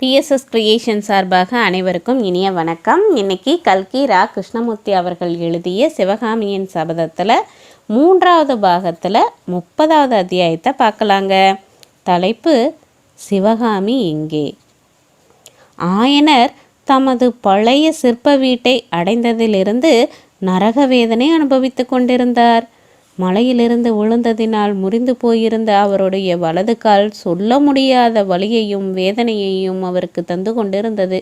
BSS creation சார்பாக அனைவருக்கும் இனிய வணக்கம். இன்னைக்கு கல்கி ரா கிருஷ்ணமூர்த்தி அவர்கள் எழுதிய சிவகாமியின் சபதத்தில் மூன்றாவது பாகத்தில் முப்பதாவது அத்தியாயத்தை பார்க்கலாங்க. தலைப்பு சிவகாமி எங்கே? ஆயனர் தமது பழைய சிற்ப வீட்டை அடைந்ததிலிருந்து நரக வேதனை அனுபவித்து கொண்டிருந்தார். மலையிலிருந்து விழுந்ததினால் முறிந்து போயிருந்த அவருடைய வலது கால் சொல்ல முடியாத வலியையும் வேதனையையும் அவருக்கு தந்து கொண்டிருந்தது.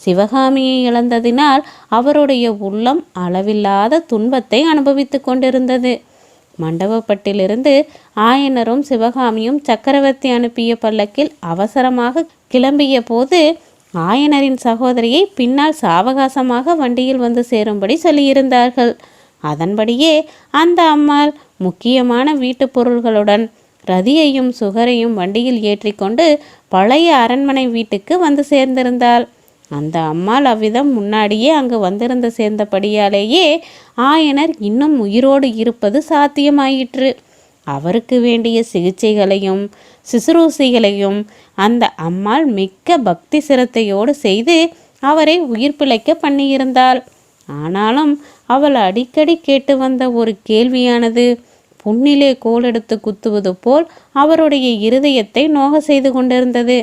சிவகாமியை இழந்ததினால் அவருடைய உள்ளம் அளவில்லாத துன்பத்தை அனுபவித்துக் கொண்டிருந்தது. மண்டபப்பட்டிலிருந்து ஆயனரும் சிவகாமியும் சக்கரவர்த்தி அனுப்பிய பல்லக்கில் அவசரமாக கிளம்பிய போது ஆயனரின் சகோதரியை பின்னால் சாவகாசமாக வண்டியில் வந்து சேரும்படி சொல்லியிருந்தார்கள். அதன்படியே அந்த அம்மாள் முக்கியமான வீட்டுப் பொருள்களுடன் ரதியையும் சுகரையும் வண்டியில் ஏற்றிக்கொண்டு பழைய அரண்மனை வீட்டுக்கு வந்து சேர்ந்திருந்தாள். அந்த அம்மாள் அவ்விதம் முன்னாடியே அங்கு வந்திருந்த சேர்ந்தபடியாலேயே ஆயனர் இன்னும் உயிரோடு இருப்பது சாத்தியமாயிற்று. அவருக்கு வேண்டிய சிகிச்சைகளையும் சிசுரூசிகளையும் அந்த அம்மாள் மிக்க பக்தி சிரத்தையோடு செய்து அவரை உயிர் பிழைக்க பண்ணியிருந்தாள். ஆனாலும் அவள் அடிக்கடி கேட்டு வந்த ஒரு கேள்வியானது புண்ணிலே கோல் எடுத்து குத்துவது போல் அவருடைய இருதயத்தை நோக செய்து கொண்டிருந்தது.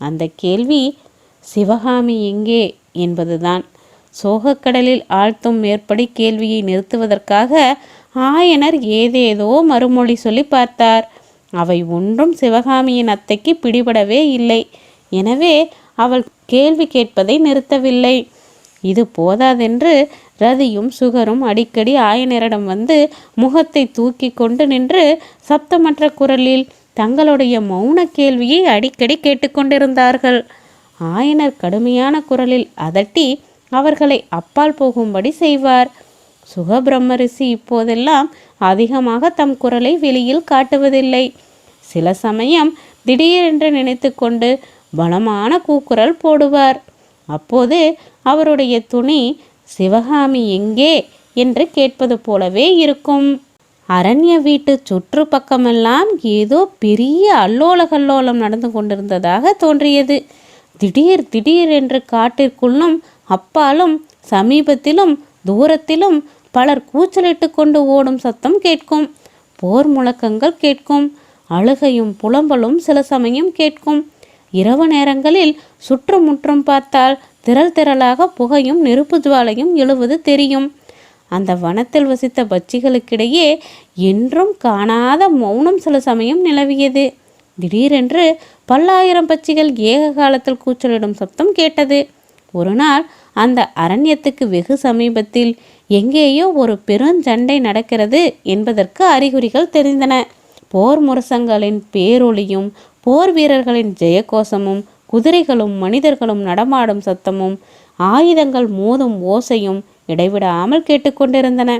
அந்த கேள்வி சிவகாமி எங்கே? என்பதுதான். சோகக்கடலில் ஆழ்த்தும் மேற்படி கேள்வியை நிறுத்துவதற்காக ஆயனர் ஏதேதோ மறுமொழி சொல்லி பார்த்தார். அவை ஒன்றும் சிவகாமியின் அத்தைக்கு பிடிபடவே இல்லை. எனவே அவள் கேள்வி கேட்பதை நிறுத்தவில்லை. இது போதாதென்று ரதியும் சுகரும் அடிக்கடி ஆயனரிடம் வந்து முகத்தை தூக்கி கொண்டு நின்று சப்தமற்ற குரலில் தங்களுடைய மௌன கேள்வியை அடிக்கடி கேட்டுக்கொண்டிருந்தார்கள் ஆயனர் கடுமையான குரலில் அதட்டி அவர்களை அப்பால் போகும்படி செய்வார். சுகபிரம்மரிசி இப்போதெல்லாம் அதிகமாக தம் குரலை வெளியில் காட்டுவதில்லை. சில சமயம் திடீரென்று நினைத்து கொண்டு பலமான கூக்குரல் போடுவார். அப்போது அவருடைய துணி சிவகாமி எங்கே? என்று கேட்பது போலவே இருக்கும். அரண்ய வீட்டு சுற்று பக்கமெல்லாம் ஏதோ பெரிய அல்லோல கல்லோலம் நடந்து கொண்டிருந்ததாக தோன்றியது. திடீர் திடீர் என்று காட்டிற்குள்ளும் அப்பாலும் சமீபத்திலும் தூரத்திலும் பலர் கூச்சலிட்டு கொண்டு ஓடும் சத்தம் கேட்கும். போர் முழக்கங்கள் கேட்கும். அழுகையும் புலம்பலும் சில சமயம் கேட்கும். இரவு நேரங்களில் சுற்றுமுற்றும் பார்த்தால் திரள் திரளாக புகையும் நெருப்பு ஜுவாலையும் எழுவது தெரியும். அந்த வனத்தில் வசித்த பட்சிகளுக்கிடையே என்றும் காணாத மௌனம் சில சமயம் நிலவியது. திடீரென்று பல்லாயிரம் பட்சிகள் ஏக காலத்தில் கூச்சலிடும் சப்தம் கேட்டது. ஒரு நாள் அந்த அரண்யத்துக்கு வெகு சமீபத்தில் எங்கேயோ ஒரு பெருஞ்சண்டை நடக்கிறது என்பதற்கு அறிகுறிகள் தெரிந்தன. போர் முரசங்களின் பேரொளியும் போர் வீரர்களின் ஜெயகோஷமும் குதிரைகளும் மனிதர்களும் நடமாடும் சத்தமும் ஆயுதங்கள் மோதும் ஓசையும் இடைவிடாமல் கேட்டுக்கொண்டிருந்தன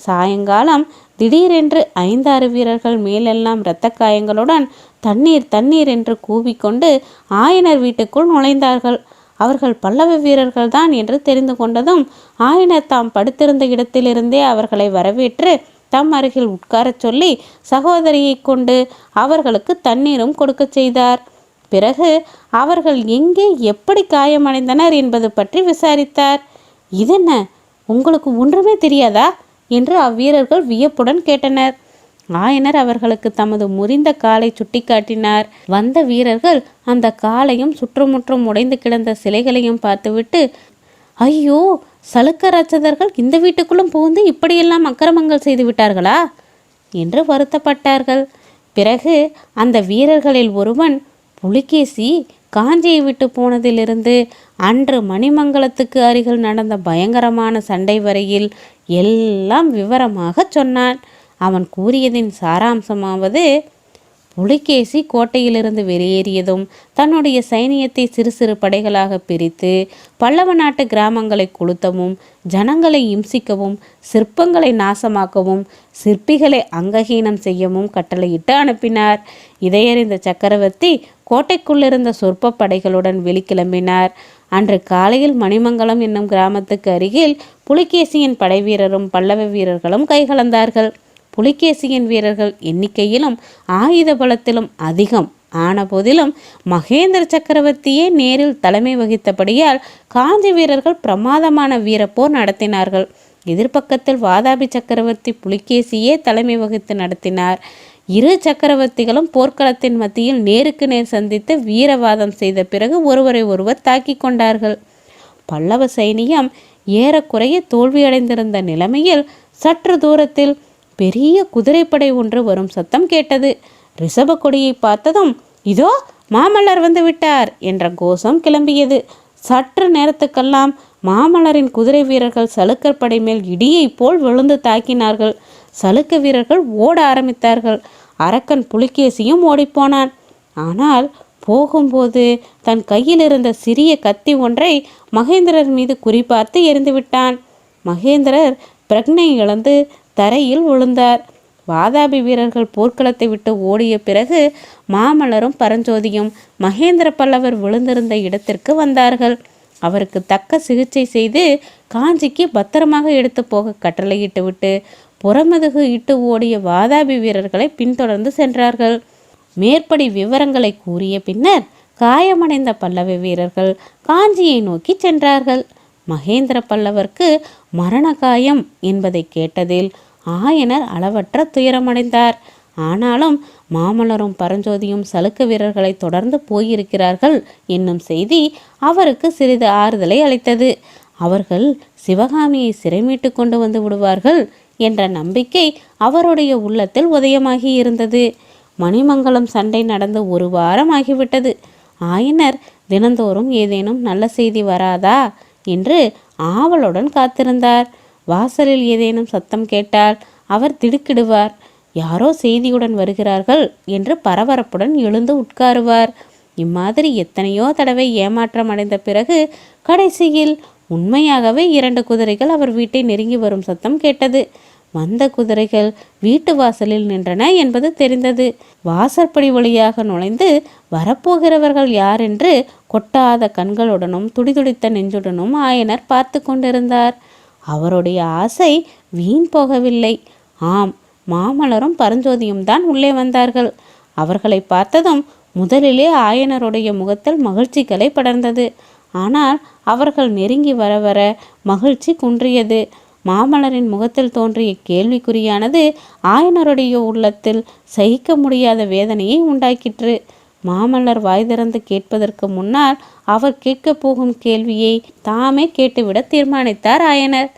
சாயங்காலம் திடீரென்று ஐந்தாறு வீரர்கள் மேலெல்லாம் இரத்த காயங்களுடன் தண்ணீர் தண்ணீர் என்று கூவிக்கொண்டு ஆயனர் வீட்டுக்குள் நுழைந்தார்கள். அவர்கள் பல்லவ வீரர்கள் தான் என்று தெரிந்து கொண்டதும் ஆயனர் தாம் படுத்திருந்த இடத்திலிருந்தே அவர்களை வரவேற்று தம் அருகில் உட்காரச் சொல்லி சகோதரியை கொண்டு அவர்களுக்கு தண்ணீரும் கொடுக்கச் செய்தார். பிறகு அவர்கள் எங்கே எப்படி காயமடைந்தனர் என்பது பற்றி விசாரித்தார். இதென்ன? உங்களுக்கு ஒன்றுமே தெரியாதா? என்று அவ்வீரர்கள் வியப்புடன் கேட்டனர். ஆயனர் அவர்களுக்கு தமது முறிந்த காலை சுட்டிக்காட்டினார். வந்த வீரர்கள் அந்த காலையும் சுற்றுமுற்றும் உடைந்து கிடந்த சிலைகளையும் பார்த்துவிட்டு ஐயோ சலுக்க ரச்சதர்கள் இந்த வீட்டுக்குள்ளும் புகுந்து இப்படியெல்லாம் அக்கிரமங்கள் செய்து விட்டார்களா? என்று வருத்தப்பட்டார்கள். பிறகு அந்த வீரர்களில் ஒருவன் புலிகேசி காஞ்சியை விட்டு போனதிலிருந்து அன்று மணிமங்கலத்துக்கு அருகில் நடந்த பயங்கரமான சண்டை வரையில் எல்லாம் விவரமாக சொன்னான். அவன் கூறியதின் சாராம்சமாவது புலிகேசி கோட்டையிலிருந்து வெளியேறியதும் தன்னுடைய சைனியத்தை சிறு சிறு படைகளாக பிரித்து பல்லவ நாட்டு கிராமங்களை கொளுத்தவும் ஜனங்களை இம்சிக்கவும் சிற்பங்களை நாசமாக்கவும் சிற்பிகளை அங்ககீனம் செய்யவும் கட்டளையிட்டு அனுப்பினார். இதையறிந்த சக்கரவர்த்தி கோட்டைக்குள்ளிருந்த சொற்ப படைகளுடன் வெளிக்கிளம்பினார். அன்று காலையில் மணிமங்கலம் என்னும் கிராமத்துக்கு அருகில் புலிகேசியின் படை வீரரும் பல்லவ வீரர்களும் கைகலந்தார்கள். புலிகேசியின் வீரர்கள் எண்ணிக்கையிலும் ஆயுத பலத்திலும் அதிகம். ஆன போதிலும் மகேந்திர சக்கரவர்த்தியே நேரில் தலைமை வகித்தபடியால் காஞ்சி வீரர்கள் பிரமாதமான வீரப்போர் நடத்தினார்கள். எதிர்ப்பக்கத்தில் வாதாபி சக்கரவர்த்தி புலிகேசியே தலைமை வகித்து நடத்தினார். இரு சக்கரவர்த்திகளும் போர்க்களத்தின் மத்தியில் நேருக்கு நேர் சந்தித்து வீரவாதம் செய்த பிறகு ஒருவரை ஒருவர் தாக்கி கொண்டார்கள். பல்லவ சைனியம் ஏறக்குறைய தோல்வியடைந்திருந்த நிலைமையில் சற்று தூரத்தில் பெரிய குதிரைப்படை ஒன்று வரும் சத்தம் கேட்டது. ரிஷப கொடியை பார்த்ததும் இதோ மாமல்லர் வந்து விட்டார் என்ற கோஷம் கிளம்பியது. சற்று நேரத்துக்கெல்லாம் மாமல்லரின் குதிரை வீரர்கள் சலுக்கர் படை மேல் இடியைப் போல் விழுந்து தாக்கினார்கள். சலுக்க வீரர்கள் ஓட ஆரம்பித்தார்கள். அரக்கன் புலிகேசியும் ஓடிப்போனான். ஆனால் போகும்போது தன் கையில் இருந்த சிறிய கத்தி ஒன்றை மகேந்திரர் மீது குறிபார்த்து எரிந்துவிட்டான் மகேந்திரர் பிரக்னை இழந்து தரையில் விழுந்தார். வாதாபி வீரர்கள் போர்க்களத்தை விட்டு ஓடிய பிறகு மாமல்லரும் பரஞ்சோதியும் மகேந்திர பல்லவர் விழுந்திருந்த இடத்திற்கு வந்தார்கள். அவருக்கு தக்க சிகிச்சை செய்து காஞ்சிக்கு பத்திரமாக எடுத்து போக கட்டளையிட்டு விட்டு புறமதுகு இட்டு ஓடிய வாதாபி வீரர்களை பின்தொடர்ந்து சென்றார்கள். மேற்படி விவரங்களை கூறிய பின்னர் காயமடைந்த பல்லவ வீரர்கள் காஞ்சியை நோக்கி சென்றார்கள். மகேந்திர பல்லவர்க்கு மரண காயம் என்பதை கேட்டதில் ஆயனர் அளவற்ற துயரமடைந்தார். ஆனாலும் மாமல்லரும் பரஞ்சோதியும் சலுக்க வீரர்களை தொடர்ந்து போயிருக்கிறார்கள் என்னும் செய்தி அவருக்கு சிறிது ஆறுதலை அளித்தது. அவர்கள் சிவகாமியை சிறைமீட்டு கொண்டு வந்து விடுவார்கள் என்ற நம்பிக்கை அவருடைய உள்ளத்தில் உதயமாகி இருந்தது. மணிமங்கலம் சண்டை நடந்து ஒரு வாரம் ஆகிவிட்டது. ஆயனர் தினந்தோறும் ஏதேனும் நல்ல செய்தி வராதா? என்று ஆவலுடன் காத்திருந்தார். வாசலில் ஏதேனும் சத்தம் கேட்டால் அவர் திடுக்கிடுவார். யாரோ செய்தியுடன் வருகிறார்கள் என்று பரபரப்புடன் எழுந்து உட்காருவார். இம்மாதிரி எத்தனையோ தடவை ஏமாற்றம் அடைந்த பிறகு கடைசியில் உண்மையாகவே இரண்டு குதிரைகள் அவர் வீட்டை நெருங்கி வரும் சத்தம் கேட்டது. வந்த குதிரைகள் வீட்டு வாசலில் நின்றன என்பது தெரிந்தது. வாசற்படி வழியாக நுழைந்து வரப்போகிறவர்கள் யார் என்று கொட்டாத கண்களுடனும் துடிதுடித்த நெஞ்சுடனும் ஆயனர் பார்த்து கொண்டிருந்தார். அவருடைய ஆசை வீண் போகவில்லை. ஆம் மாமலரும் பரஞ்சோதியும் தான் உள்ளே வந்தார்கள். அவர்களை பார்த்ததும் முதலிலே ஆயனருடைய முகத்தில் மகிழ்ச்சிகளை படர்ந்தது. ஆனால் அவர்கள் நெருங்கி வர வர மகிழ்ச்சி குன்றியது. மாமலரின் முகத்தில் தோன்றிய கேள்விக்குறியானது ஆயனருடைய உள்ளத்தில் சகிக்க முடியாத வேதனையை உண்டாக்கிற்று. மாமல்லர் வாய் திறந்து கேட்பதற்கு முன்னால் அவர் கேட்கப் போகும் கேள்வியை தாமே கேட்டுவிட தீர்மானித்தார் ஆயனர்.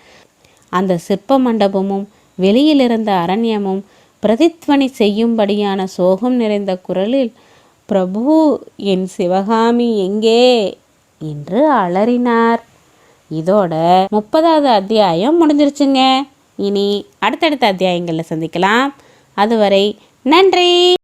அந்த சிற்ப மண்டபமும் வெளியிலிருந்த அரண்யமும் பிரதித்வனி செய்யும்படியான சோகம் நிறைந்த குரலில் பிரபு என் சிவகாமி எங்கே என்று அலறினார். இதோட முப்பதாவது அத்தியாயம் முடிஞ்சிருச்சுங்க. இனி அடுத்தடுத்த அத்தியாயங்களில் சந்திக்கலாம். அதுவரை நன்றி!